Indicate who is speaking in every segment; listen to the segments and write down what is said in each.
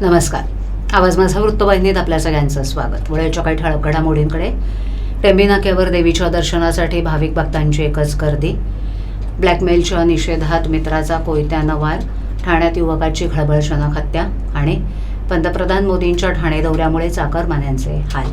Speaker 1: नमस्कार. आवाज माझा वृत्तवाहिनीत आपल्या सगळ्यांचं स्वागत. वळ्याच्या काही ठळक घडामोडींकडे टेंबिनाक्यावर देवीच्या दर्शनासाठी भाविक भक्तांची एकच गर्दी. ब्लॅकमेलच्या निषेधात मित्राचा कोयत्यानं वार ठाण्यात युवकाची खळबळजनक हत्या आणि पंतप्रधान मोदींच्या ठाणे दौऱ्यामुळे चाकरमान्यांचे हाल.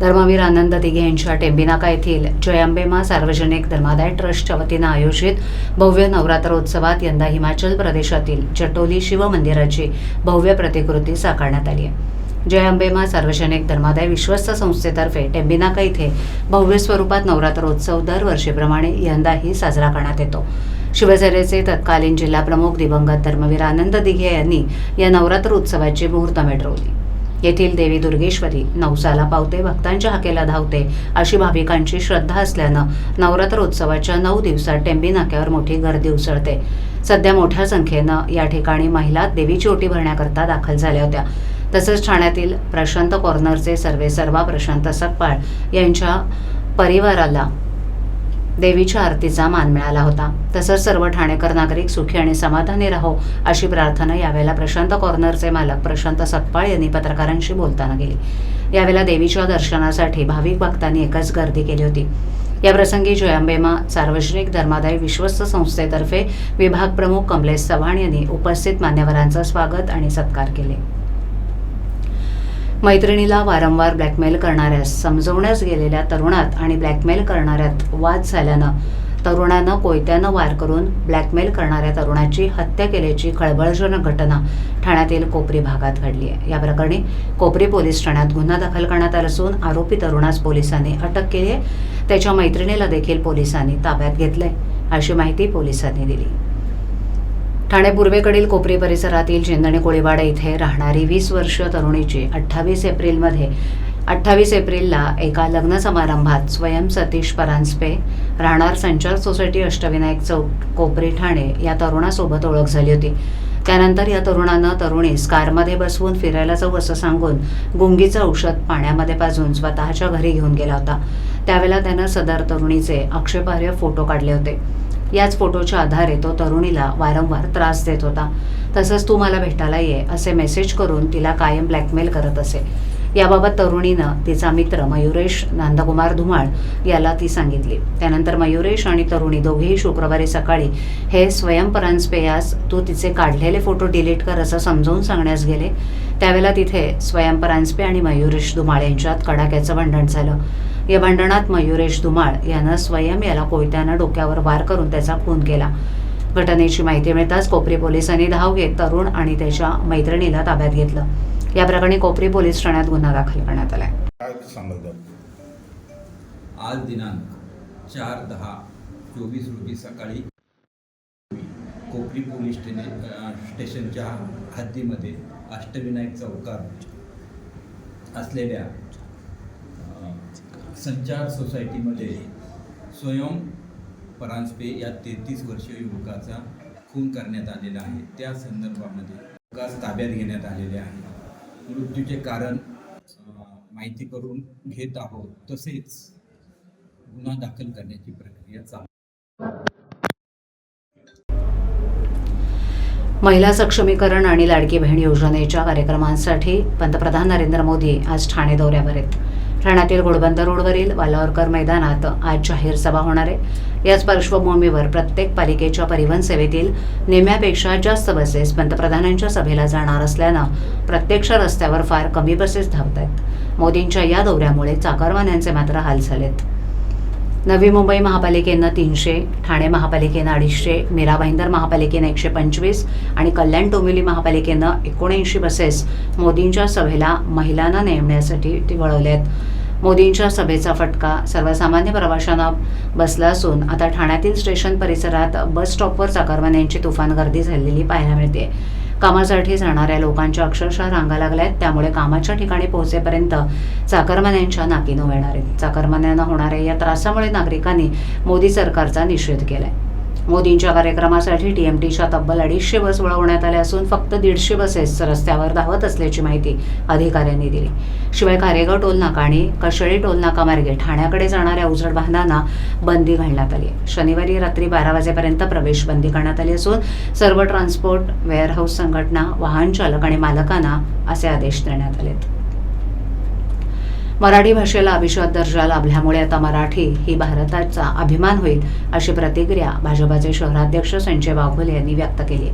Speaker 1: धर्मवीर आनंद दिघे यांच्या टेंबिनाका येथील जयांबेमा सार्वजनिक धर्मादाय ट्रस्टच्या वतीनं आयोजित भव्य नवरात्रोत्सवात यंदा हिमाचल प्रदेशातील जटोली शिवमंदिराची भव्य प्रतिकृती साकारण्यात आली आहे. जयंबेमा सार्वजनिक धर्मादाय विश्वस्त संस्थेतर्फे टेंबिनाका इथे भव्य स्वरूपात नवरात्रोत्सव दरवर्षीप्रमाणे यंदाही साजरा करण्यात येतो. शिवसेनेचे तत्कालीन जिल्हाप्रमुख दिवंगत धर्मवीर आनंद दिघे यांनी या नवरात्र उत्सवाची मुहूर्तमेढ रोवली. येथील देवी दुर्गेश्वरी नवसाला पावते भक्तांच्या हाकेला धावते अशी भाविकांची श्रद्धा असल्यानं नवरात्रोत्सवाच्या नऊ दिवसात टेंबी नाक्यावर मोठी गर्दी उसळते. सध्या मोठ्या संख्येनं या ठिकाणी महिला देवीची ओटी भरण्याकरता दाखल झाल्या होत्या. तसंच ठाण्यातील प्रशांत कॉर्नरचे सर्वे सर्वा प्रशांत सकपाळ यांच्या परिवाराला देवीच्या आरतीचा मान मिळाला होता. तसंच सर्व ठाणेकर नागरिक सुखी आणि समाधानी राहो अशी प्रार्थना यावेळेला प्रशांत कॉर्नरचे मालक प्रशांत सकपाळ यांनी पत्रकारांशी बोलताना केली. यावेळेला देवीच्या दर्शनासाठी भाविक भक्तांनी एकच गर्दी केली होती. या प्रसंगी जयांबेमा सार्वजनिक धर्मादाय विश्वस्त संस्थेतर्फे विभाग प्रमुख कमलेश चव्हाण यांनी उपस्थित मान्यवरांचं स्वागत आणि सत्कार केले. मैत्रिणीला वारंवार ब्लॅकमेल करणाऱ्यास समजवण्यास गेलेल्या तरुणात आणि ब्लॅकमेल करणाऱ्यात वाद झाल्यानं तरुणानं कोयत्यानं वार करून ब्लॅकमेल करणाऱ्या तरुणाची हत्या केल्याची खळबळजनक घटना ठाण्यातील कोपरी भागात घडली आहे. या प्रकरणी कोपरी पोलीस ठाण्यात गुन्हा दाखल करण्यात आला असून आरोपी तरुणास पोलिसांनी अटक केली आहे. त्याच्या मैत्रिणीला देखील पोलिसांनी ताब्यात घेतलंय. अशी माहिती पोलिसांनी दिली. ठाणे पूर्वेकडील कोपरी परिसरातील चिंदणे कोळीवाडा इथे राहणारी वीस वर्ष तरुणीची अठ्ठावीस एप्रिलमध्ये अठ्ठावीस एप्रिलला एका लग्न समारंभात स्वयं सतीश परांजपे राहणार संचार सोसायटी अष्टविनायक चौक कोपरी ठाणे या तरुणासोबत ओळख झाली होती. त्यानंतर या तरुणानं तरुणीस कारमध्ये बसवून फिरायला जाऊ असं सांगून गुंगीचं औषध पाण्यामध्ये पाजून स्वतःच्या घरी घेऊन गेला होता. त्यावेळेला त्यानं सदर तरुणीचे आक्षेपार्ह फोटो काढले होते. याच फोटोच्या आधारे तो तरुणीला वारंवार त्रास देत होता. तसंच तू मला भेटायला ये असे मेसेज करून तिला कायम ब्लॅकमेल करत असे. याबाबत तरुणीनं तिचा मित्र मयुरेश नंदकुमार धुमाळ याला ती सांगितली. त्यानंतर मयुरेश आणि तरुणी दोघेही शुक्रवारी सकाळी हे स्वयंपरांजपे यास तू तिचे काढलेले फोटो डिलीट कर असं समजावून सांगण्यास गेले. त्यावेळेला तिथे स्वयंपरांजपे आणि मयुरेश धुमाळ यांच्यात कडाक्याचं भांडण झालं. या भांडणात मयुरेश धुमाळ यानं स्वयं याला कोयत्यानं डोक्यावर वार करून त्याचा खून केला. घटनेची माहिती मिळताच कोपरी पोलिसांनी धाव घेत तरुण आणि त्याच्या मैत्रिणीला ताब्यात घेतलं. या प्रकरणी कोपरी पोलीस ठाण्यात गुन्हा दाखल करण्यात आलाय?
Speaker 2: आज दिनांक चार दहा चोवीस रोजी सकाळी कोपरी पोलीस स्टेशनच्या हद्दीमध्ये अष्टविनायक चौकात असलेल्या संचार सोसायटीमध्ये स्वयं परांजपे या तेहतीस वर्षीय युवकाचा खून करण्यात आलेला आहे. त्या संदर्भामध्ये युवकास ताब्यात घेण्यात आलेले आहे. मृत्यूचे कारण माहिती करून घेत आहोत. तसेच गुन्हा दाखल करण्याची प्रक्रिया चालू.
Speaker 1: महिला सक्षमीकरण आणि लाडकी बहीण योजनेच्या कार्यक्रमांसाठी पंतप्रधान नरेंद्र मोदी आज ठाणे दौऱ्यावर आहेत. ठाण्यातील घोडबंदर रोडवरील वालावरकर मैदानात आज जाहीर सभा होणार आहे. याच पार्श्वभूमीवर प्रत्येक पालिकेच्या परिवहन सेवेतील नेम्यापेक्षा जास्त बसेस पंतप्रधानांच्या सभेला जाणार असल्यानं प्रत्यक्ष रस्त्यावर फार कमी बसेस धावत आहेत मोदींच्या या दौऱ्यामुळे चाकरवान्यांचे मात्र हाल झालेत. नवी मुंबई महापालिकेनं तीनशे ठाणे महापालिकेनं अडीचशे मीरा भाईंदर महापालिकेनं एकशे पंचवीस आणि कल्याण डोंबिवली महापालिकेनं एकोणऐंशी बसेस मोदींच्या सभेला महिलांना नेमण्यासाठी ती वळवल्या आहेत मोदींच्या सभेचा फटका सर्वसामान्य प्रवाशांना बसला असून आता ठाण्यातील स्टेशन परिसरात बस स्टॉपवर चाकरमान्यांची तुफान गर्दी झालेली पाहायला मिळते. कामासाठी जाणाऱ्या लोकांच्या अक्षरशः रांगा लागल्या आहेत त्यामुळे कामाच्या ठिकाणी पोहोचेपर्यंत चाकरमान्यांच्या नाकीनं येणार आहेत. चाकरमान्यांना होणाऱ्या या त्रासामुळे नागरिकांनी मोदी सरकारचा निषेध केलाय. मोदींच्या कार्यक्रमासाठी टीएमटीच्या तब्बल अडीचशे बस वळवण्यात आल्या असून फक्त दीडशे बसेस रस्त्यावर धावत असल्याची माहिती अधिकाऱ्यांनी दिली. शिवाय कारेगाव टोलनाका आणि कशेळी टोलनाका मार्गे ठाण्याकडे जाणाऱ्या उजड वाहनांना बंदी घालण्यात आली आहे. शनिवारी रात्री बारा वाजेपर्यंत प्रवेश बंदी करण्यात आली असून सर्व ट्रान्सपोर्ट वेअरहाऊस संघटना वाहन चालक आणि मालकांना असे आदेश देण्यात आलेत. मराठी भाषेला अभिजात दर्जा लाभल्यामुळे आता मराठी ही भारताचा अभिमान होईल अशी प्रतिक्रिया भाजपाचे शहराध्यक्ष संजय बागोले यांनी व्यक्त केली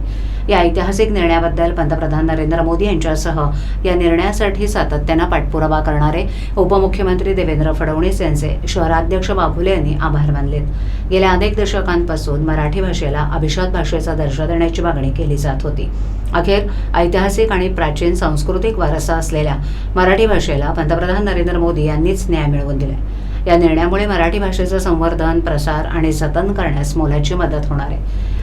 Speaker 1: या ऐतिहासिक निर्णयाबद्दल पंतप्रधान नरेंद्र मोदी यांच्यासह या निर्णयासाठी सातत्यानं पाठपुरावा करणारे उपमुख्यमंत्री देवेंद्र फडणवीस यांचे शहराध्यक्ष बाबुले यांनी आभार मानलेत. गेल्या अनेक दशकांपासून मराठी भाषेला अभिशात भाषेचा दर्जा देण्याची मागणी केली जात होती. अखेर ऐतिहासिक आणि प्राचीन सांस्कृतिक वारसा असलेल्या मराठी भाषेला पंतप्रधान नरेंद्र मोदी यांनीच न्याय मिळवून दिलाय. या निर्णयामुळे मराठी भाषेचं संवर्धन प्रसार आणि जतन करण्यास मोलाची मदत होणार आहे.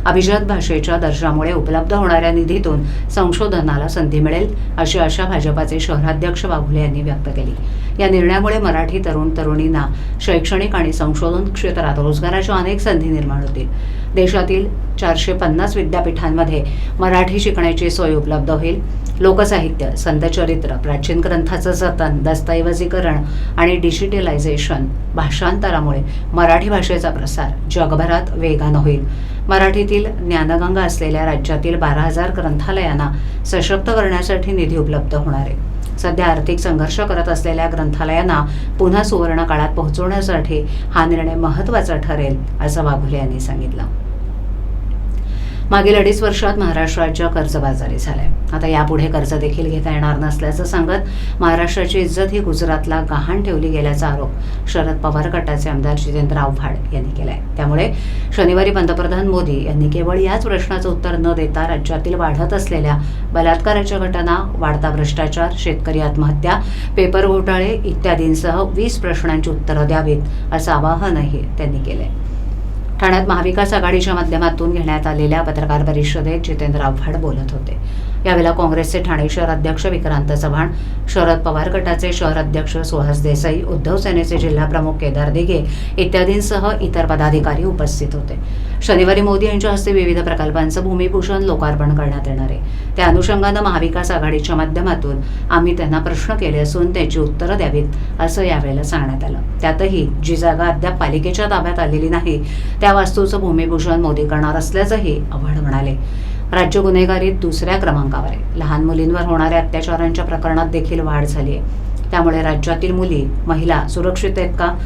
Speaker 1: अभिजात भाषेच्या दर्जामुळे उपलब्ध होणाऱ्या निधीतून संशोधनाला संधी मिळेल अशी आशा भाजपाचे शहराध्यक्ष बागुले यांनी व्यक्त केली. या निर्णयामुळे मराठी तरुण तरुणींना शैक्षणिक आणि संशोधन क्षेत्रात रोजगाराच्या अनेक संधी निर्माण होतील. देशातील चारशे पन्नास विद्यापीठांमध्ये मराठी शिकण्याची सोय उपलब्ध होईल. लोकसाहित्य संतचरित्र प्राचीन ग्रंथाचं जतन दस्तऐवजीकरण आणि डिजिटलायझेशन भाषांतरामुळे मराठी भाषेचा प्रसार जगभरात वेगानं होईल. मराठीतील ज्ञानगंगा असलेल्या राज्यातील बारा हजार ग्रंथालयांना सशक्त करण्यासाठी निधी उपलब्ध होणार आहे. सध्या आर्थिक संघर्ष करत असलेल्या ग्रंथालयांना पुन्हा सुवर्ण काळात पोहोचवण्यासाठी हा निर्णय महत्त्वाचा ठरेल असं वाघुले यांनी सांगितलं. मागील अडीच वर्षात महाराष्ट्र राज्य कर्जबाजारी झालंय. आता यापुढे कर्ज देखील घेता येणार नसल्याचं सांगत महाराष्ट्राची इज्जत ही गुजरातला गहाण ठेवली गेल्याचा आरोप शरद पवार गटाचे आमदार जितेंद्र आव्हाड यांनी केलाय. त्यामुळे शनिवारी पंतप्रधान मोदी यांनी केवळ याच प्रश्नाचं उत्तर न देता राज्यातील वाढत असलेल्या बलात्काराच्या घटना वाढता भ्रष्टाचार शेतकरी आत्महत्या पेपर घोटाळे इत्यादींसह वीस प्रश्नांची उत्तरं द्यावीत असं आवाहनही त्यांनी केलंय. ठाण्यात महाविकास आघाडीच्या माध्यमातून घेण्यात आलेल्या पत्रकार परिषदेत जितेंद्र आव्हाड बोलत होते. यावेळेला काँग्रेसचे ठाणे शहर अध्यक्ष विक्रांत चव्हाण शरद पवार गटाचे शहर अध्यक्ष सुहास देसाई उद्धव सेनेचे जिल्हाप्रमुख केदार दिघे इत्यादींसह इतर पदाधिकारी उपस्थित होते. शनिवारी मोदी यांच्या हस्ते विविध प्रकल्पांचं भूमिपूजन लोकार्पण करण्यात येणार आहे. त्या अनुषंगानं महाविकास आघाडीच्या माध्यमातून आम्ही त्यांना प्रश्न केले असून त्याची उत्तरं द्यावीत असं यावेळेला सांगण्यात आलं. त्यातही जी जागा अद्याप पालिकेच्या ताब्यात आलेली नाही त्या वास्तूचं भूमिपूजन मोदी करणार असल्याचंही आव्हाड म्हणाले. राज्य गुन्हेगारीत दुसऱ्या क्रमांकावर आहे. लहान मुलींवर होणाऱ्या अत्याचारांच्या प्रकरणात देखील वाढ झाली आहे. त्यामुळे राज्यातील मुली महिला सुरक्षित आहेत का?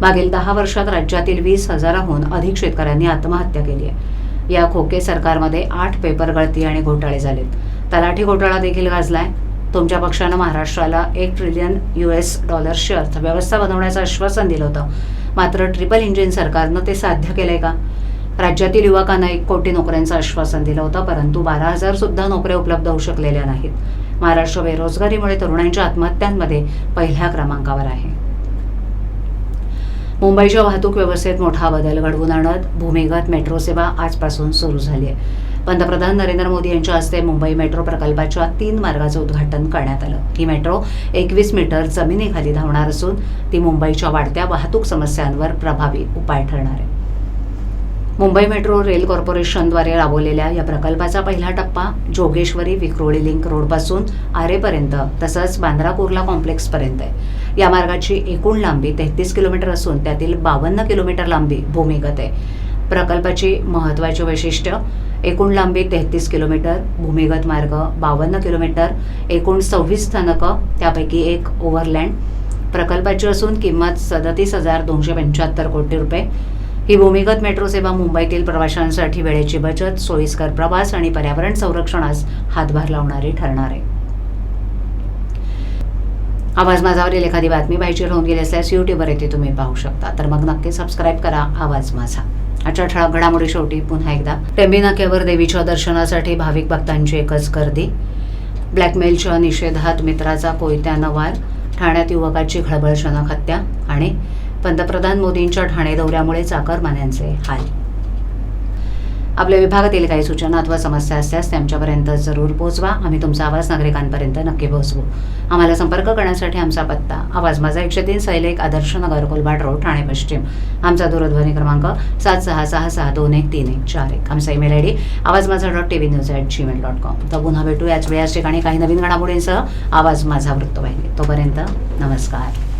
Speaker 1: मागील दहा वर्षात राज्यातील वीस हजाराहून अधिक शेतकऱ्यांनी आत्महत्या केली आहे. या खोके सरकारमध्ये आठ पेपर गळती आणि घोटाळे झालेत. तलाठी घोटाळा देखील गाजलाय. तुमच्या पक्षानं महाराष्ट्राला एक ट्रिलियन यू एस डॉलर्सची अर्थव्यवस्था बनवण्याचं आश्वासन दिलं होतं. मात्र ट्रिपल इंजिन सरकारनं ते साध्य केलंय का? राज्यातील युवकांना एक कोटी नोकऱ्यांचं आश्वासन दिलं होतं परंतु बारा हजार सुद्धा नोकऱ्या उपलब्ध होऊ शकलेल्या नाहीत. महाराष्ट्र बेरोजगारीमुळे तरुणांच्या आत्महत्यांमध्ये पहिल्या क्रमांकावर आहे. मुंबईच्या वाहतूक व्यवस्थेत मोठा बदल घडवून आणत भूमिगत मेट्रो सेवा आजपासून सुरू झाली आहे. पंतप्रधान नरेंद्र मोदी यांच्या हस्ते मुंबई मेट्रो प्रकल्पाच्या तीन मार्गाचं उद्घाटन करण्यात आलं. ही मेट्रो एकवीस मीटर जमिनीखाली धावणार असून ती मुंबईच्या वाढत्या वाहतूक समस्यांवर प्रभावी उपाय ठरणार आहे. मुंबई मेट्रो रेल कॉर्पोरेशनद्वारे राबवलेल्या या प्रकल्पाचा पहिला टप्पा जोगेश्वरी विक्रोळी लिंक रोडपासून आरेपर्यंत तसंच बांद्रा कुर्ला कॉम्प्लेक्सपर्यंत आहे. या मार्गाची एकूण लांबी तेहतीस किलोमीटर असून त्यातील बावन्न किलोमीटर लांबी भूमिगत आहे. प्रकल्पाची महत्त्वाची वैशिष्ट्य एकूण लांबी तेहतीस किलोमीटर भूमिगत मार्ग बावन्न किलोमीटर एकूण सव्वीस स्थानकं त्यापैकी एक ओव्हरलँड. प्रकल्पाची असून किंमत सदतीस हजार दोनशे पंच्याहत्तर कोटी रुपये. ही भूमिगत मेट्रो सेवा मुंबईतील प्रवाशांसाठी वेळेची बचत सोयीस्कर प्रवास आणि पर्यावरण संरक्षणास हातभार लावणारी ठरणार. आहे आवाज माझावरील एखादी बातमी पाहिजे होऊन गेली असल्यास यूट्यूबवर येथे तुम्ही पाहू शकता. तर मग नक्की सबस्क्राईब करा आवाज माझा. आजच्या ठळक घडामोडी शेवटी पुन्हा एकदा. टेंबीनाक्यावर देवीच्या दर्शनासाठी भाविक भक्तांची एकच गर्दी. ब्लॅकमेलच्या निषेधात मित्राचा कोयत्यानं वार ठाण्यात युवकाची खळबळजनक हत्या आणि पंतप्रधान मोदींच्या ठाणे दौऱ्यामुळे चाकरमान्यांचे हाल. आपल्या विभागातील काही सूचना अथवा समस्या असल्यास त्यांच्यापर्यंत आमच्यापर्यंत जरूर पोहोचवा आम्ही तुमचा आवाज नागरिकांपर्यंत नक्की पोहोचवू. आम्हाला संपर्क करण्यासाठी आमचा पत्ता आवाज माझा एकशे तीन सैलेख आदर्श नगर कोलबाट रोड ठाणे पश्चिम. आमचा दूरध्वनी क्रमांक सात सहा सहा सहा दोन एक तीन एक चार एक. आमचा email I D Awaaz Majha dot T V news at Gmail dot com तर पुन्हा भेटू याच वेळाच ठिकाणी काही नवीन घडामोडींसह. आवाज माझा वृत्तवाहिनी. तोपर्यंत नमस्कार.